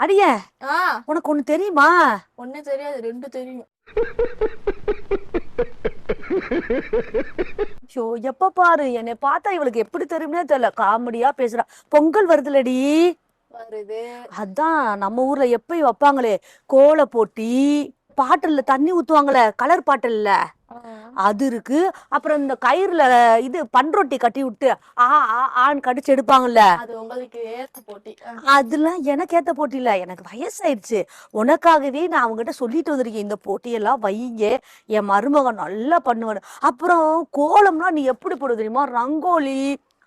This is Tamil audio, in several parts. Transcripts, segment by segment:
அடிய உனக்கு ஒண்ணு தெரியுமா? ஒண்ணே தெரியாது ரெண்டு தெரியும். ஐயோ எப்ப பாரு என்னை பார்த்தா இவளுக்கு எப்படி தெரியும்னே தெரியல. காமெடியா பேசுறா. பொங்கல் வருதுலடி. வருது. அதான் நம்ம ஊர்ல எப்பயும் வைப்பாங்களே கோல போட்டி பாட்டில்ல தண்ணி ஊத்துவாங்களே கலர் பாட்டில்ல. அது இருக்கு. அப்புறம் இந்த கயிறுல இது பண்ரொட்டி கட்டி விட்டு ஆ ஆ ஆன்னு கடிச்சு எடுப்பாங்கல்ல. அதெல்லாம் எனக்கு ஏத்த போட்டி இல்ல. எனக்கு வயசாயிடுச்சு. உனக்காகவே நான் அவங்ககிட்ட சொல்லிட்டு வந்திருக்கேன். இந்த போட்டியெல்லாம் வைங்க. என் மருமகன் நல்லா பண்ணுவாரு அப்புறம் கோலம்லாம் நீ எப்படி போடுவ தெரியுமா? ரங்கோலி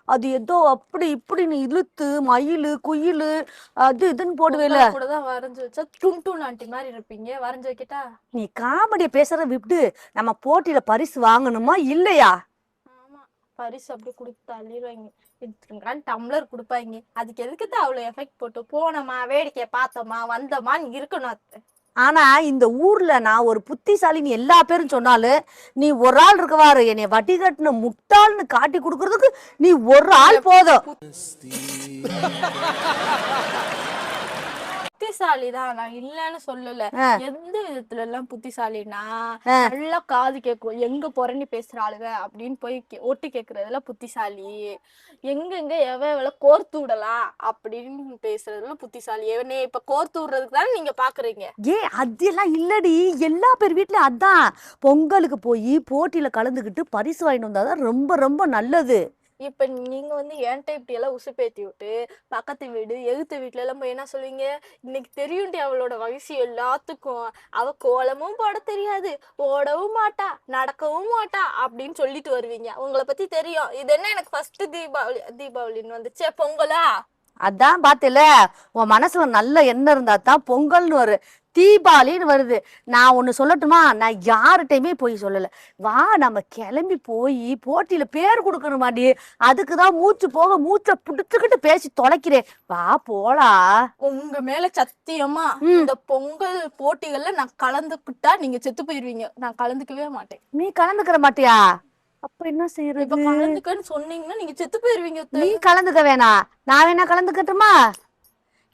அது ஏதோ அப்படி இப்படி நீ இழுத்து மயிலு குயிலு அது இதுன்னு போடுவேல. கூட தான் வரைஞ்சு வச்சா டும் ஆண்டி மாதிரி இருப்பீங்க. வரைஞ்சு வைக்கட்டா? நீ காமெடியை பேசுறத விட்டு நம்ம போட்டியில பரிசு வாங்கணுமா இல்லையா? ஆமா. பரிசு அப்படியே கொடுத்து தள்ளிடுவாங்க. டம்ளர் கொடுப்பாங்க. அதுக்கு எதுக்கு தான் அவ்வளவு எஃபெக்ட் போட்டு போனோமா வேடிக்கை பார்த்தோமா வந்தோமான்னு இருக்கணும் அத்தை. ஆனா இந்த ஊர்ல நான் ஒரு புத்திசாலின்னு எல்லா பேரும் சொன்னாலும் நீ ஒரு ஆள் இருக்கவாரு என்னை வட்டி கட்டின முட்டாள்னு காட்டி கொடுக்கறதுக்கு நீ ஒரு ஆள் போதும். புத்திசாலி தான். நான் இல்லைன்னு சொல்லல. எந்த விதத்துல எல்லாம் புத்திசாலினா. நல்லா காது கேட்கும் எங்க புறணி பேசுற ஆளுங்க அப்படின்னு போய் ஒட்டு கேக்குறதுல புத்திசாலி. எங்கெங்க எவ எவ்வளோ கோர்த்து விடலாம் அப்படின்னு பேசுறதுல புத்திசாலி. எவனே இப்ப கோர்த்து விடுறதுக்கு தானே நீங்க பாக்குறீங்க. ஏ அதெல்லாம் இல்லடி. எல்லா பேர் வீட்லயும் அதான். பொங்கலுக்கு போய் போட்டியில கலந்துக்கிட்டு பரிசு வாங்கிட்டு வந்தாதான் ரொம்ப ரொம்ப நல்லது. இப்ப நீங்க வந்து என்கிட்ட இப்படி எல்லாம் உசுப்பேத்தி விட்டு பக்கத்து வீடு எகுத்த வீட்ல எல்லாம் போய் என்ன சொல்லுவீங்க? இன்னைக்கு தெரியும்டி அவளோட வயசு எல்லாத்துக்கும். அவ கோலமும் போட தெரியாது ஓடவும் மாட்டா நடக்கவும் மாட்டா அப்படின்னு சொல்லிட்டு வருவீங்க. உங்களை பத்தி தெரியும். இது என்ன எனக்கு ஃபர்ஸ்ட் தீபாவளி தீபாவளின்னு வந்துச்சே பொங்கலா? அதான் பாத்தில உன் மனசுல நல்ல எண்ணம் இருந்தா தான் பொங்கல்னு வரும் தீபாவளின்னு வருது. நான் ஒண்ணு சொல்லட்டுமா? நான் யார்கிட்டயுமே போய் சொல்லல. வா நம்ம கிளம்பி போய் போட்டியில பேர் கொடுக்கணுமாடி. அதுக்கு தான் மூச்சு போக மூச்சை புடிச்சுக்கிட்டு பேசி தொலைக்கிறேன். வா போலாம் உங்க மேல சத்தியமா. இந்த பொங்கல் போட்டிகள்ல நான் கலந்துக்கிட்டா நீங்க செத்து போயிருவீங்க. நான் கலந்துக்கவே மாட்டேன். நீ கலந்துக்கிற மாட்டியா? அப்ப என்ன இப்ப செய்யறது கலந்துக்கன்னு சொன்னீங்கன்னா நீங்க செத்து போயிருவீங்க அத்தை. நீ கலந்துக்க வேணாம் நான் வேணா கலந்துக்கட்டுமா?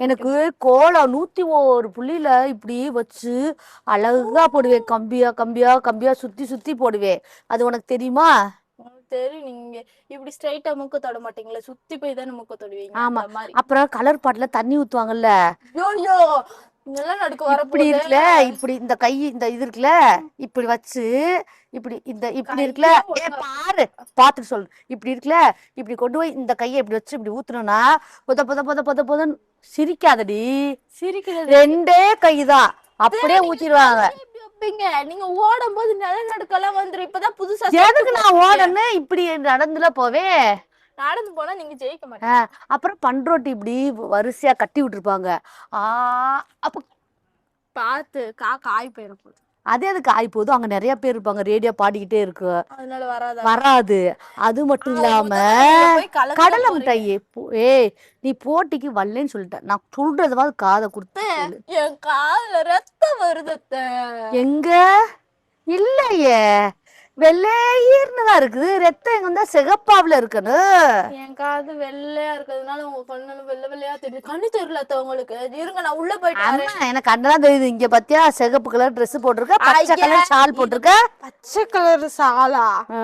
எனக்கு கோலம் நூத்தி ஒரு புள்ளியில இப்படி வச்சு அழகா போடுவேன். கம்பியா கம்பியா கம்பியா சுத்தி சுத்தி போடுவேன். அது உனக்கு தெரியுமா? உங்களுக்கு தெரியும். நீங்க இப்படி ஸ்ட்ரைட்டா மூக்க தொட மாட்டீங்களா. சுத்தி போய் தானே மூக்க தொடுவீங்க. ஆமா. அந்த மாதிரி. அப்புறம் கலர் பாட்டுல தண்ணி ஊத்துவாங்கல்ல? ஐயோ. இப்படி இருக்குல்ல இப்படி இந்த கை இந்த இது இருக்குல்ல இப்படி வச்சு இப்படி இந்த இப்படி இருக்குல்ல ஏ பாரு பாத்துட்டு சொல்லு. இப்படி இருக்குல்ல இப்படி கொண்டு போய் இந்த கையை இப்படி வச்சு இப்படி ஊத்துனோம்னா பொத பொத பொத பொத பொதன்னு சிரிக்காதடி. சிரிக்கிறது ரெண்டே கைதான் அப்படியே ஊத்திடுவாங்க. நீங்க ஓடும் போது நிலநடுக்கெல்லாம் வந்துரும். இப்பதான் புதுசா எதுக்கு நான் ஓடன்னு இப்படி நடந்துல போவேன் நடந்து போனா நீங்க ஜெயிக்க மாட்டீங்க. அப்புறம் பண்ரோட்டி இப்படி வரிசையா கட்டி விட்டுருப்பாங்க. ஆ அப்ப பார்த்து கா காய் போயிடும் அதே அதுக்கு ஆகி போதும். அங்க நிறைய பேர் இருப்பாங்க. ரேடியோ பாடிக்கிட்டே இருக்கு. அதனால வராதா? வராது. அது மட்டும் இல்லாம கடலை மிட்டாய் ஏய் நீ போட்டிக்கு வரலன்னு சொல்லிட்ட நான் சொல்றதுவாது காதை கொடுத்து. என் காதுல ரத்தம் வருது. எங்க? இல்லையே. வெள்ளையர்னு தான் இருக்குது. ரத்தம் எங்க வந்தா சிகப்பாவுல இருக்கணும் என் காது வெள்ளையா இருக்கிறதுனால உங்க கண்ணு வெள்ளை வெள்ளையா தெரியுது. கண்ணு தெரியல அத்தை உங்களுக்கு. இருங்க நான் உள்ள போயிட்டு ஆமா எனக்கு கண்ணெல்லாம் தெரியுது. இங்க பாத்தியா சிகப்பு கலர் Dress போட்டிருக்க பச்சை ஐயா, கலர் ஷால் போட்டிருக்க. பச்சை கலர் சாலா ஆ.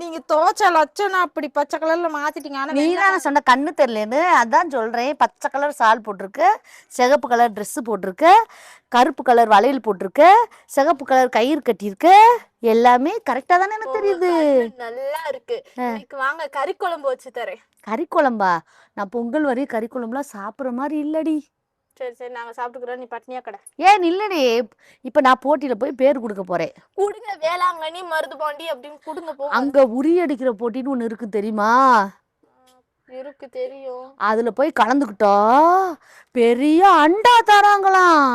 நீங்க துவைச்ச லட்சணம் அப்படி பச்சை கலர்ல மாத்திட்டீங்க. ஆனா நீ தானே சொன்ன கண்ணு தெரியலன்னு. அதான் சொல்றேன். பச்சை கலர் ஷால் போட்டிருக்கு சிகப்பு கலர் Dress போட்டிருக்கு கருப்பு கலர் வளையல் போட்டிருக்கு சிகப்பு கலர் கயிறு கட்டியிருக்கு. எல்லாமே கரெக்டா தானே எனக்கு தெரியுது. நல்லா இருக்கு. இன்னைக்கு வாங்க கறி குழம்பு வச்சு தரேன். கறி குழம்பா நான் பொங்கல் வரையும் கறி குழம்புலாம் சாப்பிடுற மாதிரி இல்லடி. சரி சரி நாங்க சாப்பிட்டுக்கிறோம். நீ பட்னியா கடை. ஏன் இல்லடி? இப்ப நான் போட்டியில போய் பேர் கொடுக்க போறேன். குடுங்க வேளாங்கண்ணி மருது பாண்டி அப்படின்னு குடுங்க போ அங்க உரி அடிக்கிற போட்டின்னு ஒண்ணு இருக்கு தெரியுமா? இருக்கு தெரியும். அதுல போய் கலந்துக்கிட்டா பெரிய அண்டா தராங்களாம்.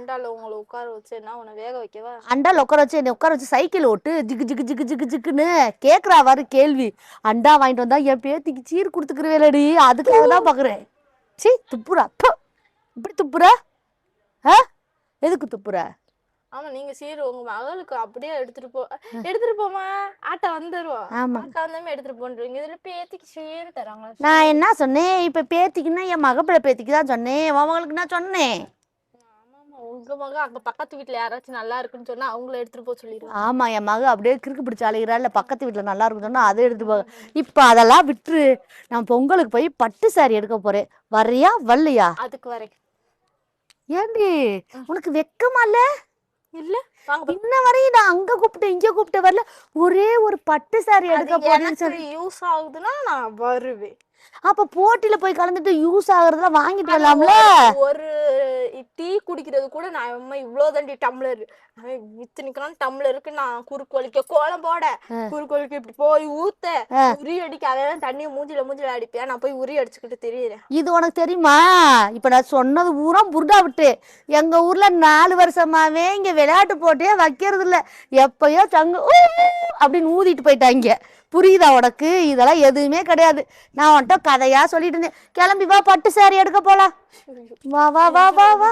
அண்டால உங்களை உட்கார வச்சு என்ன உன்னை வேக வைக்கவா? அண்டால உட்கார வச்சு என்னை உட்கார வச்சு சைக்கிள் ஓட்டு ஜிக்கு ஜிக்கு ஜிக்கு ஜிக்கு ஜிக்குன்னு கேக்குறா வாரு கேள்வி. அண்டா வாங்கிட்டு வந்தா என் பேத்திக்கு சீர் கொடுத்துக்கிறவேலடி அதுக்காக தான் பாக்குறேன். சீ துப்புரா ப்பு. இப்படி துப்புற? ஆ? எதுக்கு துப்புற? ஆமா நீங்க சீர் உங்க மகளுக்கு அப்படியே எடுத்துட்டு போ. எடுத்துட்டு போமா ஆட்டா வந்துருவோம் ஆமா. ஆட்டா வந்தாமே எடுத்துட்டு போன்றீங்க. இதுல பேத்திக்கு சீர் தராங்களா? நான் என்ன சொன்னேன்? இப்ப பேத்திக்குன்னா என் மகப்பிள்ளை பேத்திக்கு தான் சொன்னேன். உன் மகளுக்கு நான் சொன்னேன். உங்க மக அங்க பக்கத்து வீட்ல யாராச்சும் நல்லா இருக்குன்னு சொன்னா அவங்கள எடுத்துட்டு போக சொல்லிடுவாங்க ஆமா என் மக அப்படியே கிறுக்கு பிடிச்சி அழுகிறாள் பக்கத்து வீட்டுல நல்லா இருக்கும் சொன்னா அதை எடுத்து போக இப்ப அதெல்லாம் விட்டுரு. நான் பொங்கலுக்கு போய் பட்டு சாரி எடுக்க போறேன். வர்றியா வரலையா? அதுக்கு வரைக்கும் ஏண்டி? உனக்கு வெக்கமா இல்ல? இல்ல. இன்ன வரையும் நான் அங்க கூப்பிட்டு இங்க கூப்பிட்டு வரல. ஒரே ஒரு பட்டு சாரி எடுக்க போறேன்னு சொல்லி. யூஸ் ஆகுதுன்னா நான் வருவேன். அப்ப போட்டியில போய் கலந்துட்டு யூஸ் ஆகுறதெல்லாம் வாங்கிட்டு வரலாம்ல? ஒரு டீ குடிக்கிறது கூட நான் அம்மா தாண்டி டம்ளர். இத்தனைக்கான டம்ளருக்கு நான் குறுக்கு வலிக்க கோலம் போட. குறுக்கு வலிக்க இப்படி போய் ஊத்த. உரி அடிக்க அதெல்லாம் தண்ணியை மூஞ்சில மூஞ்சில அடிப்பேன். நான் போய் உரி அடிச்சுக்கிட்டு தெரியுறேன். இது உனக்கு தெரியுமா? இப்ப நான் சொன்னது பூரா புருடா விட்டு. எங்க ஊர்ல நாலு வருஷமாவே இங்க விளையாட்டு போட்டியே வைக்கிறது இல்ல. எப்பயோ சங்கு அப்படின்னு ஊதிட்டு போயிட்டாங்க. புரியுதா உனக்கு? இதெல்லாம் எதுவுமே கிடையாது. நான் உன்கிட்ட கதையா சொல்லிட்டு இருந்தேன். கிளம்பி வா பட்டு சாரி எடுக்க போலாம். வா வா வா வா. வா